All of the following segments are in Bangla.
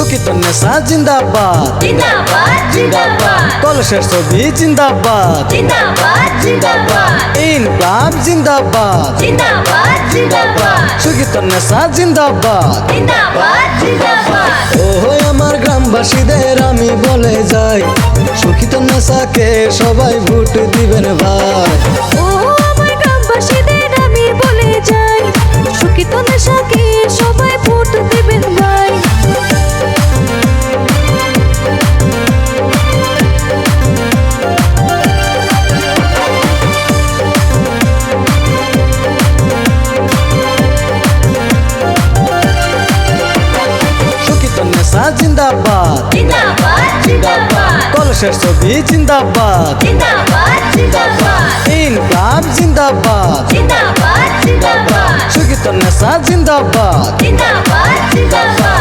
সুখিত নেশা জিন্দাবাদ। জিন্দাবাদ কলসের ছবি জিন্দাবাদ। জিন্দাবাদ জিন্দাবাদ। ইনকাম জিন্দাবাদ। জিন্দাবাদ সুখিত নেশা জিন্দাবাদ। জিন্দাবাদ জিন্দাবাদ। ও আমার গ্রামবাসীদের আমি বলে যাই সুখিত নেশাকে সবাই ভোট দিবেন ভাই। কলসের ছবি জিন্দাবাদ। ইনকাম জিন্দাবাদ। সুখিত নেশা জিন্দাবাদ। জিন্দাবাদ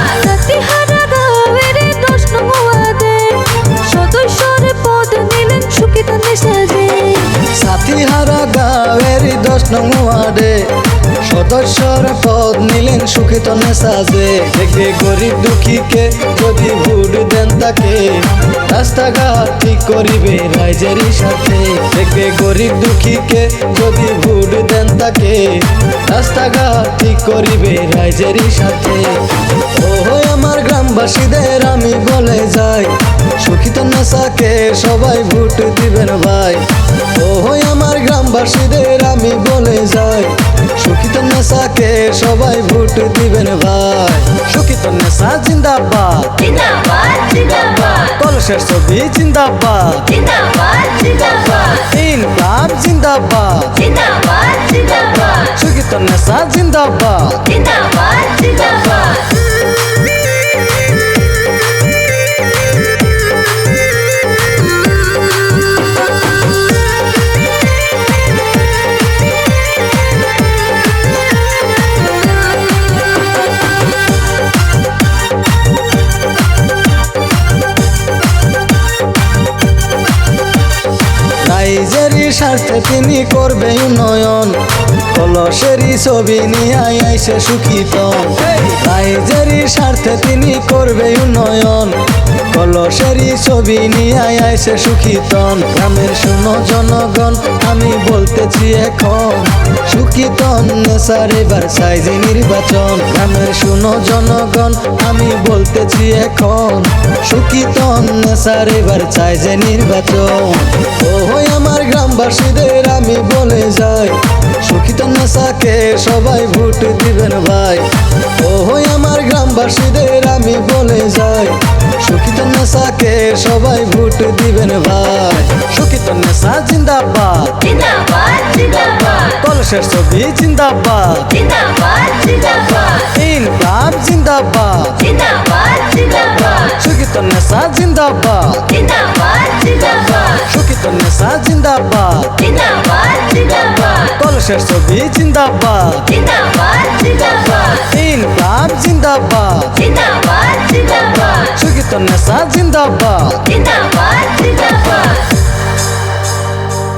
সত্যিহারা গাঁয়ের দশ নং ওয়ার্ডে সদস্যর পদ নিলেন সুখিত নেশাজে দেখবে গরিব দুঃখীকে যদি ভোট দেন তাকে, রাস্তাঘাট ঠিক করিবে রাইজেরই সাথে। দেখবে গরিব দুঃখীকে যদি ভোট দেন তাকে, রাস্তাঘাট ঠিক করিবে রাইজেরই সাথে। ও আমার গ্রামবাসীদের, আমি বলে যাই, সুখিত নেশাকে সবাই ভোট দিবেন ভাই। ও আমার গ্রামবাসীদের, আমি বলে যাই নেশাকে সবাই ভোট দিবেন ভাই। সুখিত নেশা জিন্দাবাদ। জিন্দাবাদ জিন্দাবাদ। কলসের ছবি জিন্দাবাদ। জিন্দাবাদ জিন্দাবাদ। ইনকাম জিন্দাবাদ। জিন্দাবাদ জিন্দাবাদ। সুখিত নেশা জিন্দাবাদ। স্বার্থে তিনি করবে উন্নয়ন। কলসেরই ছবি নিয়ে আইসে সুখিত রাইজেরই স্বার্থে তিনি করবে উন্নয়ন। কলসেরই ছবি নিয়ে আইসে সুখিতন গ্রামের শুনো জনগণ, আমি বলতেছি এখন সুখিতন নেশার এবার সাইজে নির্বাচন। গ্রামের শুনো জনগণ, আমি বলতেছি এখন সুখিতন নেশার এবার যে নির্বাচন। ও গ্রামবাসীদের আমি বলে যাই। সুখিত নেশাকে সবাই ভোট দিবেন ভাই। ও আমার গ্রামবাসীদের আমি বলে যাই। সুখিত নেশাকে সবাই ভোট দিবেন ভাই। সুখিত নেশা জিন্দাবাদ। কলসের ছবি জিন্দাবাদ। জিন্দাবাদ জিন্দাবাদ। ইনকাম জিন্দাবাদ। জিন্দাবাদ জিন্দাবাদ। সুখিত নেশা জিন্দাবাদ জিন্দাবাদ জিন্দাবাদ সুখিত নেশা জিন্দাবাদ জিন্দাবাদ জিন্দাবাদ কলসের ছবি জিন্দাবাদ জিন্দাবাদ জিন্দাবাদ ইনকাম জিন্দাবাদ